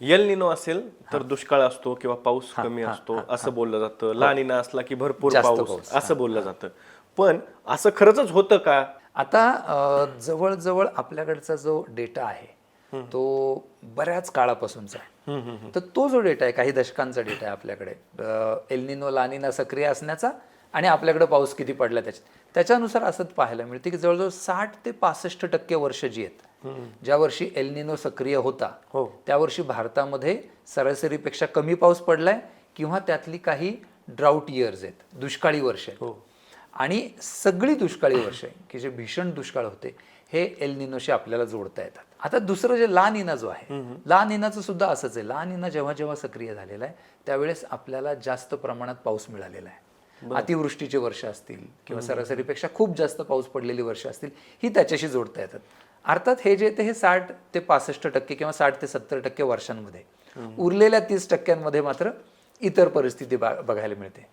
L निनो असेल तर दुष्काळ असतो किंवा पाऊस कमी असतो असं बोललं जातं. लानिना असला की भरपूर पाऊस असं बोललं जातं. पण असं खरंच होतं का? आता जवळजवळ आपल्याकडचा जो डेटा आहे तो बऱ्याच काळापासूनचा आहे. तर तो जो डेटा आहे काही दशकांचा डेटा आहे आपल्याकडे एलनिनो लानिना सक्रिय असण्याचा आणि आपल्याकडे पाऊस किती पडला त्याच्यात. त्याच्यानुसार असंच पाहायला मिळते की जवळजवळ साठ ते पासष्ट टक्के वर्ष जी आहेत ज्या वर्षी एलनिनो सक्रिय होता हो. त्या वर्षी भारतामध्ये सरासरीपेक्षा कमी पाऊस पडलाय किंवा त्यातली काही ड्राऊट इयर्स आहेत दुष्काळी वर्ष आहेत. आणि सगळी दुष्काळी वर्ष आहे की जे भीषण दुष्काळ होते हे एल निनोशी आपल्याला जोडता येतात. आता दुसरं जे ला निना जो आहे ला निनाचं सुद्धा असंच आहे. ला निना जेव्हा जेव्हा सक्रिय झालेला आहे त्यावेळेस आपल्याला जास्त प्रमाणात पाऊस मिळालेला आहे. अतिवृष्टीची वर्ष असतील किंवा सरासरीपेक्षा खूप जास्त पाऊस पडलेली वर्ष असतील ही त्याच्याशी जोडता येतात. अर्थात हे जे ते हे साठ ते पासष्ट टक्के किंवा साठ ते सत्तर टक्के वर्षांमध्ये उरलेल्या तीस टक्क्यांमध्ये मात्र इतर परिस्थिती बघायला मिळते.